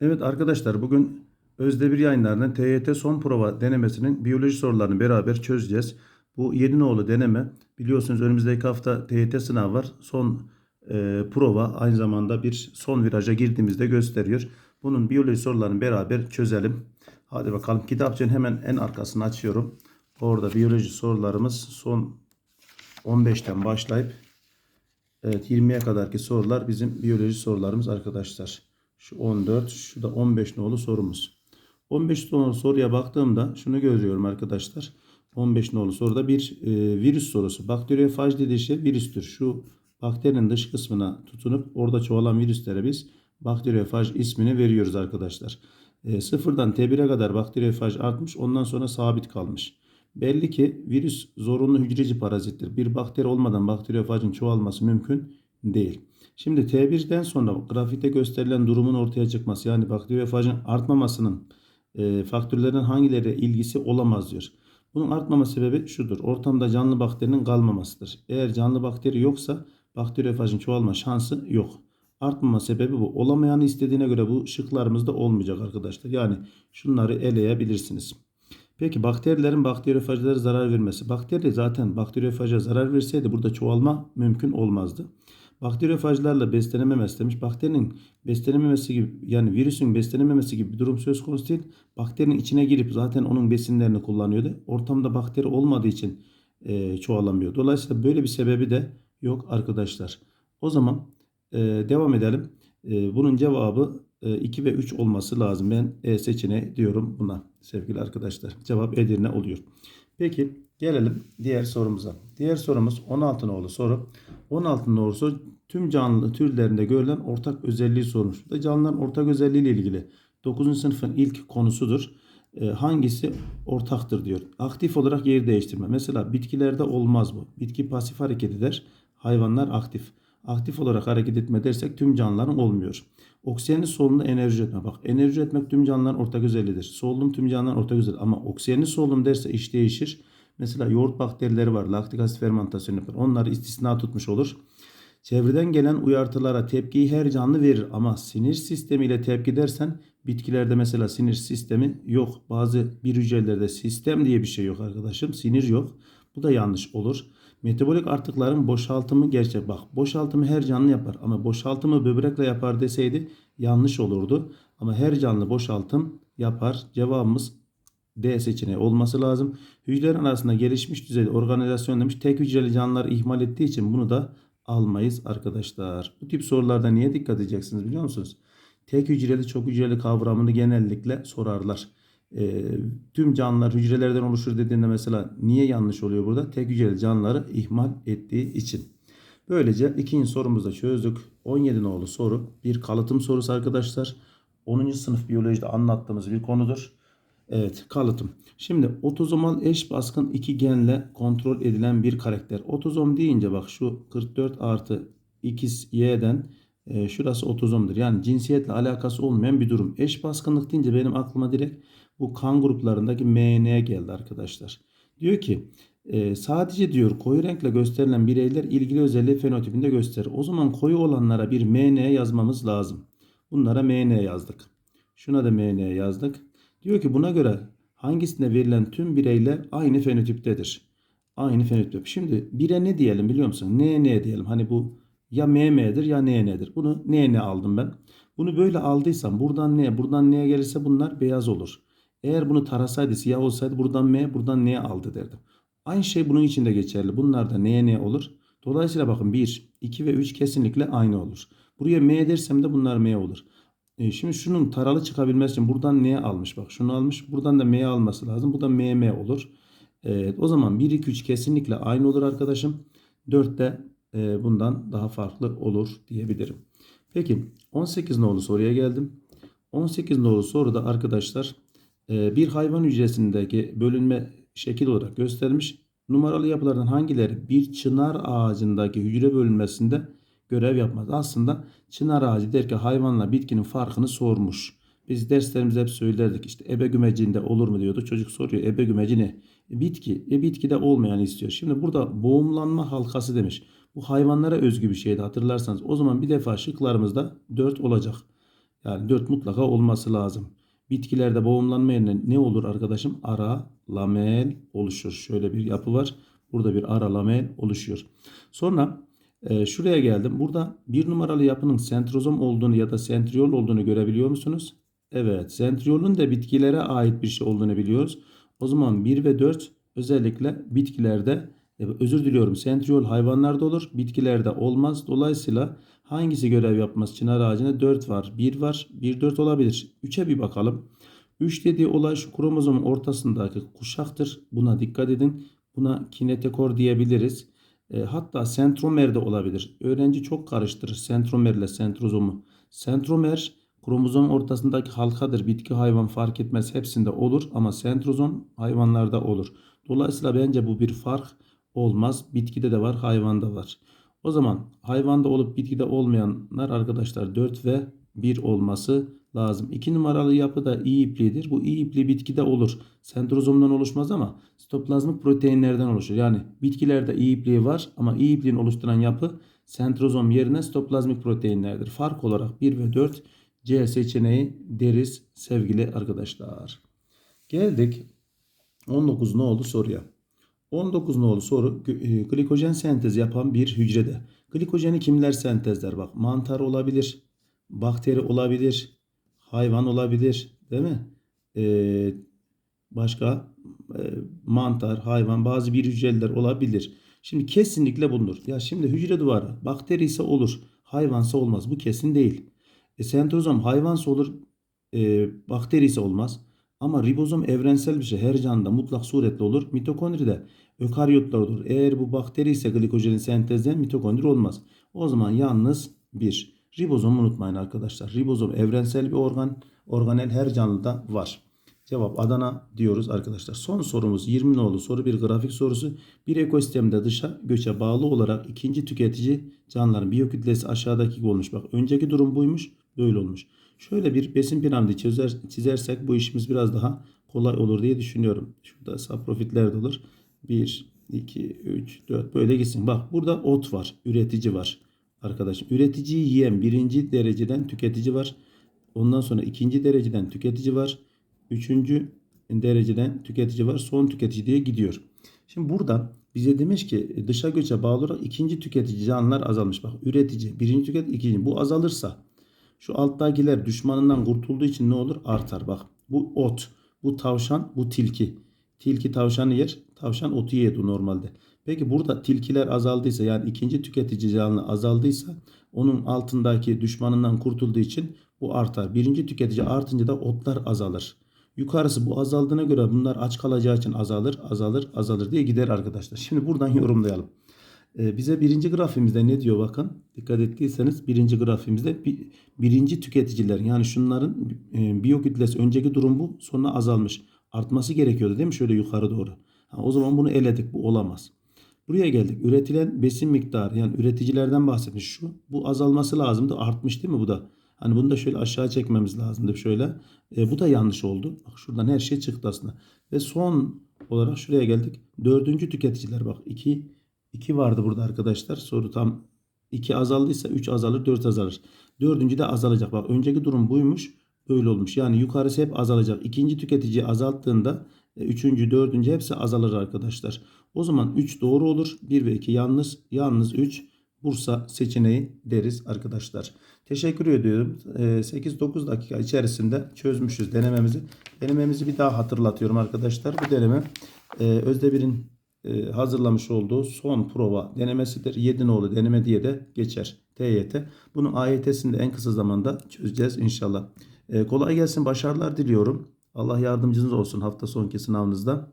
Evet arkadaşlar bugün Özdemir yayınlarının TYT son prova denemesinin biyoloji sorularını beraber çözeceğiz. Bu 7 nolu deneme biliyorsunuz önümüzdeki hafta TYT sınavı var. Son e, prova aynı zamanda bir son viraja girdiğimizde gösteriyor. Bunun biyoloji sorularını beraber çözelim. Hadi bakalım kitapçığın hemen en arkasını açıyorum. Orada biyoloji sorularımız son 15'ten başlayıp Evet 20'ye kadarki sorular bizim biyoloji sorularımız arkadaşlar. Şu 14, şu da 15 nolu sorumuz. 15 nolu soruya baktığımda şunu görüyorum arkadaşlar. 15 nolu soruda bir e, virüs sorusu. Bakteriyofaj dediği şey virüstür. Şu bakterinin dış kısmına tutunup orada çoğalan virüslere biz bakteriyofaj ismini veriyoruz arkadaşlar. E, sıfırdan T1'e kadar bakteriyofaj artmış ondan sonra sabit kalmış. Belli ki virüs zorunlu hücreci parazittir. Bir bakteri olmadan bakteriyofajın çoğalması mümkün değil. Şimdi T1'den sonra grafikte gösterilen durumun ortaya çıkması yani bakteriyofajın artmamasının e, faktörlerden hangileri ilgisi olamaz diyor. Bunun artmama sebebi şudur. Ortamda canlı bakterinin kalmamasıdır. Eğer canlı bakteri yoksa bakteriyofajın çoğalma şansı yok. Artmama sebebi bu. Olamayanı istediğine göre bu şıklarımızda olmayacak arkadaşlar. Yani şunları eleyebilirsiniz. Peki bakterilerin bakteriyofajlara zarar vermesi. Bakteri zaten bakteriyofaja zarar verseydi burada çoğalma mümkün olmazdı. Bakteriyofajlarla beslenememesi demiş. Bakterinin beslenememesi gibi yani virüsün beslenememesi gibi bir durum söz konusu değil. Bakterinin içine girip zaten onun besinlerini kullanıyordu. Ortamda bakteri olmadığı için e, çoğalamıyor. Dolayısıyla böyle bir sebebi de yok arkadaşlar. O zaman e, devam edelim. E, bunun cevabı 2 ve 3 olması lazım. Ben E seçeneği diyorum buna sevgili arkadaşlar. Cevap Edirne oluyor. Peki gelelim diğer sorumuza. Diğer sorumuz 16 nolu soru. 16 nolu soru tüm canlı türlerinde görülen ortak özelliği sormuş. Da canlıların ortak özelliği ile ilgili 9. sınıfın ilk konusudur. E, hangisi ortaktır diyor. Aktif olarak yer değiştirme. Mesela bitkilerde olmaz bu. Bitki pasif hareket eder. Hayvanlar aktif aktif olarak hareket etme dersek tüm canlıların olmuyor. Oksijenli solunumda enerji üretme. Bak enerji üretmek tüm canlıların ortak özelliğidir. Solunum tüm canlıların ortak özelliği. Ama oksijenli solunum derse iş değişir. Mesela yoğurt bakterileri var. Laktik asit fermentasyonu yapar. Onları istisna tutmuş olur. Çevreden gelen uyartılara tepkiyi her canlı verir ama sinir sistemiyle tepki dersen bitkilerde mesela sinir sistemi yok. Bazı bir hücrelerde sistem diye bir şey yok arkadaşım. Sinir yok. Bu da yanlış olur. Metabolik artıkların boşaltımı gerçek. Bak boşaltımı her canlı yapar ama boşaltımı böbrekle yapar deseydi yanlış olurdu. Ama her canlı boşaltım yapar. Cevabımız D seçeneği olması lazım. Hücrelerin arasında gelişmiş düzeyde organizasyon demiş. Tek hücreli canlıları ihmal ettiği için bunu da almayız arkadaşlar. Bu tip sorularda niye dikkat edeceksiniz biliyor musunuz? Tek hücreli çok hücreli kavramını genellikle sorarlar e, tüm canlılar hücrelerden oluşur dediğinde mesela niye yanlış oluyor burada? Tek hücreli canlıları ihmal ettiği için. Böylece ikinci sorumuzu da çözdük. 17 nolu soru bir kalıtım sorusu arkadaşlar. 10. sınıf biyolojide anlattığımız bir konudur. Evet kalıtım. Şimdi otozomal eş baskın iki genle kontrol edilen bir karakter. Otozom deyince bak şu 44 artı XY'den e, şurası otozomdur. Yani cinsiyetle alakası olmayan bir durum. Eş baskınlık deyince benim aklıma direkt bu kan gruplarındaki MN geldi arkadaşlar. Diyor ki e, sadece diyor koyu renkle gösterilen bireyler ilgili özelliği fenotipinde gösterir. O zaman koyu olanlara bir MN yazmamız lazım. Bunlara MN yazdık. Şuna da MN yazdık. Diyor ki buna göre hangisinde verilen tüm bireyler aynı fenotiptedir. Aynı fenotip. Şimdi bire ne diyelim biliyor musun? NN diyelim. Hani bu ya MM'dir ya NN'dir. Bunu NN aldım ben. Bunu böyle aldıysam buradan ne, buradan neye gelirse bunlar beyaz olur. Eğer bunu tarasaydı siyah olsaydı buradan M buradan N aldı derdim. Aynı şey bunun için de geçerli. Bunlar da N N olur. Dolayısıyla bakın 1, 2 ve 3 kesinlikle aynı olur. Buraya M dersem de bunlar M olur. E şimdi şunun taralı çıkabilmesi için buradan N almış. Bak şunu almış. Buradan da M alması lazım. Bu da M M olur. Evet, o zaman 1, 2, 3 kesinlikle aynı olur arkadaşım. 4 de bundan daha farklı olur diyebilirim. Peki 18 nolu soruya geldim. 18 nolu soruda arkadaşlar ee, bir hayvan hücresindeki bölünme şekil olarak göstermiş. Numaralı yapılardan hangileri bir çınar ağacındaki hücre bölünmesinde görev yapmaz? Aslında çınar ağacı derken hayvanla bitkinin farkını sormuş. Biz derslerimizde hep söylerdik işte ebe gümecinde olur mu diyordu. Çocuk soruyor ebe gümeci ne? E, bitki. E bitkide olmayan istiyor. Şimdi burada boğumlanma halkası demiş. Bu hayvanlara özgü bir şeydi hatırlarsanız. O zaman bir defa şıklarımızda 4 olacak. Yani 4 mutlaka olması lazım. Bitkilerde boğumlanma yerine ne olur arkadaşım? Ara lamel oluşur. Şöyle bir yapı var. Burada bir ara lamel oluşuyor. Sonra e, şuraya geldim. Burada bir numaralı yapının sentrozom olduğunu ya da sentriol olduğunu görebiliyor musunuz? Evet. Sentriolun da bitkilere ait bir şey olduğunu biliyoruz. O zaman 1 ve 4 özellikle bitkilerde özür diliyorum sentriol hayvanlarda olur. Bitkilerde olmaz. Dolayısıyla hangisi görev yapmaz? Çınar ağacında 4 var. 1 var. 1 4 olabilir. 3'e bir bakalım. 3 dediği olay şu kromozomun ortasındaki kuşaktır. Buna dikkat edin. Buna kinetekor diyebiliriz. E, hatta sentromer de olabilir. Öğrenci çok karıştırır sentromerle sentrozomu. Sentromer kromozom ortasındaki halkadır. Bitki hayvan fark etmez hepsinde olur ama sentrozom hayvanlarda olur. Dolayısıyla bence bu bir fark olmaz. Bitkide de var, hayvanda var. O zaman hayvanda olup bitkide olmayanlar arkadaşlar 4 ve 1 olması lazım. 2 numaralı yapı da iyi ipliğidir. Bu iyi ipliği bitkide olur. Sentrozomdan oluşmaz ama sitoplazmik proteinlerden oluşur. Yani bitkilerde iyi ipliği var ama iyi ipliğini oluşturan yapı sentrozom yerine sitoplazmik proteinlerdir. Fark olarak 1 ve 4 C seçeneği deriz sevgili arkadaşlar. Geldik 19 ne oldu soruya. 19 nolu soru e, glikojen sentezi yapan bir hücrede. Glikojeni kimler sentezler? Bak mantar olabilir, bakteri olabilir, hayvan olabilir değil mi? Ee, başka e, mantar, hayvan bazı bir hücreler olabilir. Şimdi kesinlikle bulunur. Ya şimdi hücre duvarı bakteri ise olur, hayvansa olmaz. Bu kesin değil. E, sentrozom hayvansa olur, e, bakteri ise olmaz. Ama ribozom evrensel bir şey. Her canlıda mutlak suretle olur. Mitokondri de ökaryotlar olur. Eğer bu bakteri ise glikojenin sentezden mitokondri olmaz. O zaman yalnız bir. Ribozomu unutmayın arkadaşlar. Ribozom evrensel bir organ. Organel her canlıda var. Cevap Adana diyoruz arkadaşlar. Son sorumuz 20 nolu soru bir grafik sorusu. Bir ekosistemde dışa göçe bağlı olarak ikinci tüketici canlıların biyokütlesi aşağıdaki gibi olmuş. Bak önceki durum buymuş böyle olmuş. Şöyle bir besin piramidi çizer, çizersek bu işimiz biraz daha kolay olur diye düşünüyorum. Şurada saprofitler de olur. 1, 2, 3, 4 böyle gitsin. Bak burada ot var. Üretici var. Arkadaşım üreticiyi yiyen birinci dereceden tüketici var. Ondan sonra ikinci dereceden tüketici var. Üçüncü dereceden tüketici var. Son tüketici diye gidiyor. Şimdi burada bize demiş ki dışa göçe bağlı olarak ikinci tüketici canlılar azalmış. Bak üretici, birinci tüketici, ikinci. Bu azalırsa şu alttakiler düşmanından kurtulduğu için ne olur? Artar. Bak bu ot, bu tavşan, bu tilki. Tilki tavşanı yer, tavşan otu yiyordu normalde. Peki burada tilkiler azaldıysa yani ikinci tüketici canlı azaldıysa onun altındaki düşmanından kurtulduğu için bu artar. Birinci tüketici artınca da otlar azalır. Yukarısı bu azaldığına göre bunlar aç kalacağı için azalır, azalır, azalır diye gider arkadaşlar. Şimdi buradan yorumlayalım. Ee, bize birinci grafimizde ne diyor bakın. Dikkat ettiyseniz birinci grafimizde birinci tüketiciler yani şunların e, biyokütlesi önceki durum bu sonra azalmış. Artması gerekiyordu değil mi? Şöyle yukarı doğru. O zaman bunu eledik. Bu olamaz. Buraya geldik. Üretilen besin miktarı yani üreticilerden bahsetmiş şu. Bu azalması lazımdı. Artmış değil mi bu da? Hani bunu da şöyle aşağı çekmemiz lazımdı şöyle. E, bu da yanlış oldu. Bak şuradan her şey çıktı aslında. Ve son olarak şuraya geldik. Dördüncü tüketiciler bak 2 2 vardı burada arkadaşlar. Soru tam 2 azaldıysa 3 azalır 4 azalır. Dördüncü de azalacak. Bak önceki durum buymuş. Böyle olmuş. Yani yukarısı hep azalacak. İkinci tüketici azalttığında e, üçüncü, dördüncü hepsi azalır arkadaşlar. O zaman 3 doğru olur. 1 ve 2 yalnız. Yalnız 3 Bursa seçeneği deriz arkadaşlar. Teşekkür ediyorum. 8-9 e, dakika içerisinde çözmüşüz denememizi. Denememizi bir daha hatırlatıyorum arkadaşlar. Bu deneme e, Özdebir'in hazırlamış olduğu son prova denemesidir. 7 nolu deneme diye de geçer TYT. Bunu AYT'sini de en kısa zamanda çözeceğiz inşallah. kolay gelsin, başarılar diliyorum. Allah yardımcınız olsun hafta sonki sınavınızda.